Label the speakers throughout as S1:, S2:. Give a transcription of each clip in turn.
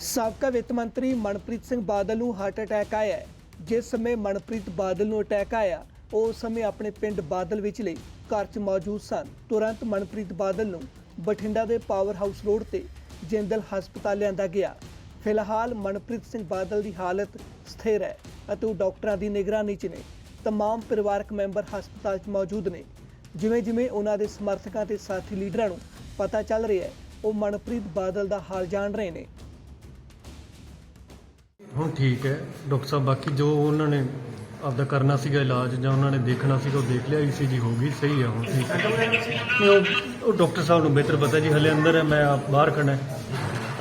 S1: ਸਾਬਕਾ ਵਿੱਤ ਮੰਤਰੀ ਮਨਪ੍ਰੀਤ ਸਿੰਘ ਬਾਦਲ ਨੂੰ ਹਾਰਟ ਅਟੈਕ ਆਇਆ ਹੈ। ਜਿਸ ਸਮੇਂ ਮਨਪ੍ਰੀਤ ਬਾਦਲ ਨੂੰ ਅਟੈਕ ਆਇਆ ਉਸ ਸਮੇਂ ਆਪਣੇ ਪਿੰਡ ਬਾਦਲ ਵਿਚਲੇ ਘਰ 'ਚ ਮੌਜੂਦ ਸਨ। ਤੁਰੰਤ ਮਨਪ੍ਰੀਤ ਬਾਦਲ ਨੂੰ ਬਠਿੰਡਾ ਦੇ ਪਾਵਰ ਹਾਊਸ ਰੋਡ ਤੇ ਜਿੰਦਲ ਹਸਪਤਾਲ ਲਿਆਂਦਾ ਗਿਆ। ਫਿਲਹਾਲ ਮਨਪ੍ਰੀਤ ਸਿੰਘ ਬਾਦਲ ਦੀ ਹਾਲਤ ਸਥਿਰ ਹੈ ਅਤੇ ਉਹ ਡਾਕਟਰਾਂ ਦੀ ਨਿਗਰਾਨੀ 'ਚ ਨੇ। ਤਮਾਮ ਪਰਿਵਾਰਕ ਮੈਂਬਰ ਹਸਪਤਾਲ 'ਚ ਮੌਜੂਦ ਨੇ। ਜਿਵੇਂ ਜਿਵੇਂ ਉਹਨਾਂ ਦੇ ਸਮਰਥਕਾਂ ਤੇ ਸਾਥੀ ਲੀਡਰਾਂ ਨੂੰ ਪਤਾ ਚੱਲ ਰਿਹਾ ਹੈ, ਉਹ ਮਨਪ੍ਰੀਤ ਬਾਦਲ ਦਾ ਹਾਲ ਜਾਣ ਰਹੇ ਨੇ।
S2: ਹੁਣ ਠੀਕ ਹੈ ਡਾਕਟਰ ਸਾਹਿਬ ਬਾਕੀ ਜੋ ਉਹਨਾਂ ਨੇ ਆਪਦਾ ਕਰਨਾ ਸੀਗਾ ਇਲਾਜ ਜਾਂ ਉਹਨਾਂ ਨੇ ਦੇਖਣਾ ਸੀਗਾ ਉਹ ਦੇਖ ਲਿਆ ਈਸੀਜੀ ਹੋ ਗਈ ਸਹੀ ਹੈ ਹੁਣ ਠੀਕ ਹੈ। ਉਹ ਉਹ ਡਾਕਟਰ ਸਾਹਿਬ ਨੂੰ ਬਿਹਤਰ ਪਤਾ ਜੀ ਹਲੇ ਅੰਦਰ ਹੈ ਮੈਂ ਆਪ ਬਾਹਰ ਖੜਾ ਹੈ।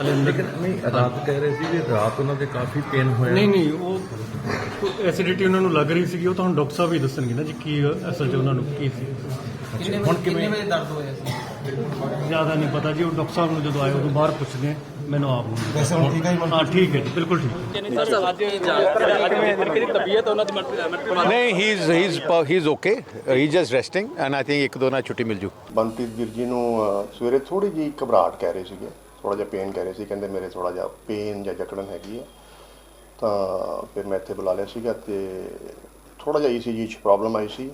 S2: ਹਲੇ ਅੰਦਰ।
S3: ਲੇਕਿਨ ਨਹੀਂ ਰਾਤ ਕਹਿ ਰਹੇ ਸੀ ਵੀ ਰਾਤ ਉਹਨਾਂ ਦੇ ਕਾਫੀ ਪੇਨ ਹੋਇਆ।
S2: ਨਹੀਂ ਨਹੀਂ ਉਹ ਐਸਿਡਿਟੀ ਉਹਨਾਂ ਨੂੰ ਲੱਗ ਰਹੀ ਸੀਗੀ ਉਹ ਤਾਂ ਹੁਣ ਡਾਕਟਰ ਸਾਹਿਬ ਹੀ ਦੱਸਣਗੇ ਨਾ ਜੀ ਕੀ ਅਸਲ 'ਚ ਉਹਨਾਂ ਨੂੰ ਕੀ ਸੀ।
S3: ਹੁਣ ਕਿਵੇਂ?
S4: ਵਜੇ ਦਰਦ ਹੋਇਆ ਸੀ?
S2: ਜ਼ਿਆਦਾ ਨਹੀਂ ਪਤਾ ਜੀ ਉਹ ਡਾਕਟਰ ਸਾਹਿਬ ਨੂੰ ਜਦੋਂ ਆਏ ਉਦੋਂ ਬਾਹਰ ਪੁੱਛਦੇ ਮੈਨੂੰ ਆਪ ਨੂੰ।
S5: ਵੈਸੇ ਹੁਣ ਠੀਕ ਹੈ ਜੀ
S2: ਹਾਂ ਠੀਕ ਹੈ ਜੀ ਬਿਲਕੁਲ ਠੀਕ।
S6: ਨਹੀਂ he is he is he is okay he just resting and I think ਇੱਕ ਦੋ ਨਾਲ ਛੁੱਟੀ ਮਿਲ ਜੂ।
S7: ਬੰਤੀਤ ਵੀਰ ਜੀ ਨੂੰ ਸਵੇਰੇ ਥੋੜੀ ਜੀ ਘਬਰਾਹਟ ਕਹਿ ਰਹੇ ਸੀਗੇ ਥੋੜਾ ਜਿਹਾ ਪੇਨ ਕਹਿ ਰਹੇ ਸੀ ਕਹਿੰਦੇ ਮੇਰੇ ਥੋੜਾ ਜਿਹਾ ਪੇਨ ਜਾਂ ਜਕੜਨ ਹੈਗੀ ਹੈ ਤਾਂ ਫਿਰ ਮੈਂ ਇੱਥੇ ਬੁਲਾ ਲਿਆ ਸੀਗਾ ਤੇ ਥੋੜਾ ਜਿਹਾ ਈਸੀਜੀ 'ਚ ਪ੍ਰੋਬਲਮ ਆਈ ਸੀ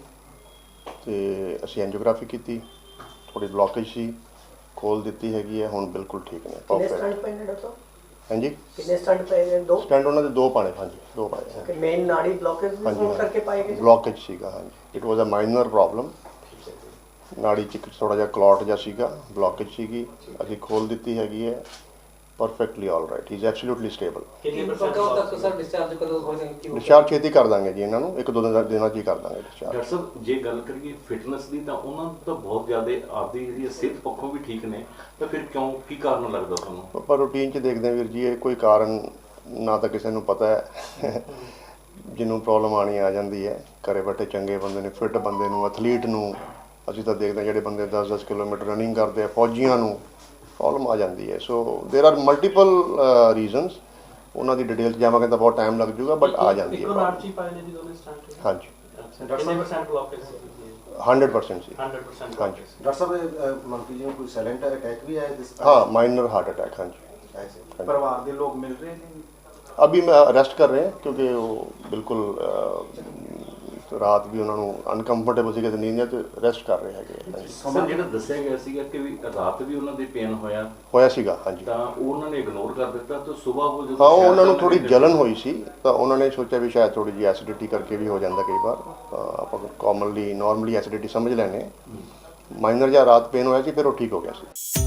S7: ਤੇ ਅਸੀਂ ਐਂਜੀਓਗ੍ਰਾਫੀ ਕੀਤੀ। ਥੋੜੀ ਬਲੌਕੇਜ ਸੀ ਖੋਲ ਦਿੱਤੀ ਹੈਗੀ ਹੈ ਹੁਣ ਬਿਲਕੁਲ ਠੀਕ ਨੇ
S8: ਕਿੰਨੇ
S7: ਪ੍ਰੋਪਰ
S8: ਸਟੰਟ ਪਏ ਨੇ ਡਾਕਟਰ
S7: ਹਾਂਜੀ?
S8: ਕਿੰਨੇ ਸਟੰਟ ਪਏ ਨੇ? ਦੋ?
S7: ਸਟੈਂਡ ਉਹਨਾਂ ਦੇ ਦੋ ਪਾਣੇ ਹਾਂਜੀ ਦੋ ਪਾਣੇ
S8: ਕਿ ਮੇਨ ਨਾੜੀ ਬਲੌਕੇਜ ਵੀ
S7: ਹਾਂਜੀ
S8: ਹੋਣ ਕਰਕੇ ਪਾਏ ਗਏ?
S7: ਬਲੌਕੇਜ ਸੀਗਾ ਹਾਂਜੀ। It was a minor problem ਨਾੜੀ ਚ ਥੋੜਾ ਜਿਹਾ ਕਲੌਟ ਜਿਹਾ ਸੀਗਾ ਬਲੌਕੇਜ ਸੀਗੀ। ਅਸੀਂ ਖੋਲ ਦਿੱਤੀ ਹੈਗੀ ਹੈ। Perfectly all right he is absolutely stable
S4: ਕਿੰਨੀ ਪਰਸੈਂਟ ਤੱਕ ਸਰ ਡਿਸਚਾਰਜ ਕਦੋਂ ਹੋ ਜਾਣਗੇ
S7: ਡਿਸਚਾਰਜ ਛੇਤੀ ਕਰ ਦਾਂਗੇ ਜੀ ਇਹਨਾਂ ਨੂੰ। ਇੱਕ ਦੋ ਦਿਨ ਦਿਨਾਂ ਚ ਹੀ ਕਰ ਦਾਂਗੇ ਡਿਸਚਾਰਜ
S9: ਡਾਕਟਰ ਸਾਹਿਬ ਜੇ ਗੱਲ ਕਰੀਏ ਫਿਟਨੈਸ ਦੀ ਤਾਂ ਉਹਨਾਂ ਨੂੰ ਤਾਂ ਬਹੁਤ ਜ਼ਿਆਦਾ ਆਪਦੀ ਜਿਹੜੀ ਸਿਹਤ ਪੱਖੋਂ ਵੀ ਠੀਕ ਨੇ। ਤਾਂ ਫਿਰ ਕਿਉਂ ਕੀ ਕਾਰਨ ਲੱਗਦਾ ਤੁਹਾਨੂੰ?
S7: ਪਰ ਰੂਟੀਨ ਚ ਦੇਖਦੇ ਹਾਂ ਵੀਰ ਜੀ ਇਹ ਕੋਈ ਕਾਰਨ ਨਾ ਤਾਂ ਕਿਸੇ ਨੂੰ ਪਤਾ ਹੈ। ਜਿਹਨੂੰ ਪ੍ਰੋਬਲਮ ਆਣੀ ਆ ਜਾਂਦੀ ਹੈ। ਘਰੇ ਬੈਠੇ ਚੰਗੇ ਬੰਦੇ ਨੇ ਫਿੱਟ ਬੰਦੇ ਨੂੰ ਐਥਲੀਟ ਨੂੰ। ਅਸੀਂ ਤਾਂ ਦੇਖਦੇ ਹਾਂ ਜਿਹੜੇ ਬੰਦੇ 10-10 ਕਿਲੋਮੀਟਰ ਰਨਿੰਗ ਕਰਦੇ ਆ ਫੌਜੀਆਂ ਨੂੰ। ਪ੍ਰੋਬਲਮ ਆ ਜਾਂਦੀ ਹੈ। So there are multiple reasons ਉਹਨਾਂ ਦੀ ਡਿਟੇਲ ਜਾਵਾਂ ਕਹਿੰਦਾ ਬਹੁਤ ਟਾਈਮ ਲੱਗ ਜਾਊਗਾ ਬਟ ਆ ਜਾਂਦੀ ਹੈ। ਹਾਂਜੀ।
S4: 100% ਬਲੌਕੇਜ
S7: 100%
S4: 100%
S7: ਹਾਂਜੀ।
S5: ਡਾਕਟਰ ਸਾਹਿਬ ਮੰਤਰੀ ਜੀ ਕੋਈ ਸੈਲੈਂਟਰ ਅਟੈਕ ਵੀ ਆਇਆ ਜਿਸ
S7: ਹਾਂ ਮਾਈਨਰ ਹਾਰਟ ਅਟੈਕ ਹਾਂਜੀ।
S4: ਪਰਿਵਾਰ ਦੇ ਲੋਕ ਮਿਲ ਰਹੇ ਨੇ?
S7: अभी मैं अरेस्ट कर रहे हैं क्योंकि वो बिल्कुल ਰਾਤ ਵੀ ਉਹਨਾਂ ਨੂੰ ਅਨਕੰਫਰਟੇਬਲ ਸੀਗੇ ਤੇ ਨੀਂਦ ਤੇ ਰੈਸਟ ਕਰ ਰਹੇ ਹੈਗੇ
S9: ਸਰ ਜਿਹੜਾ ਦੱਸਿਆ ਗਿਆ ਸੀਗਾ ਕਿ ਵੀ ਰਾਤ ਵੀ ਉਹਨਾਂ ਦੇ ਪੇਨ ਹੋਇਆ।
S7: ਹੋਇਆ ਸੀਗਾ ਹਾਂਜੀ।
S9: ਤਾਂ ਉਹਨਾਂ ਨੇ ਇਗਨੋਰ ਕਰ ਦਿੱਤਾ ਤੇ ਸਵੇਰ ਉਹ ਜਦੋਂ
S7: ਹਾਂ ਉਹਨਾਂ ਨੂੰ ਥੋੜੀ ਜਲਨ ਹੋਈ ਸੀ ਤਾਂ ਉਹਨਾਂ ਨੇ ਸੋਚਿਆ ਵੀ ਸ਼ਾਇਦ ਥੋੜੀ ਜੀ ਐਸਿਡਿਟੀ ਕਰਕੇ ਵੀ ਹੋ ਜਾਂਦਾ ਕਈ ਵਾਰ। ਤਾਂ ਆਪਾਂ ਕੋਮਨਲੀ ਨਾਰਮਲੀ ਐਸਿਡਿਟੀ ਸਮਝ ਲੈਨੇ ਮਾਈਨਰ ਜਾਂ ਰਾਤ ਪੇਨ ਹੋਇਆ ਸੀ ਫਿਰ ਉਹ ਠੀਕ ਹੋ ਗਿਆ ਸੀ।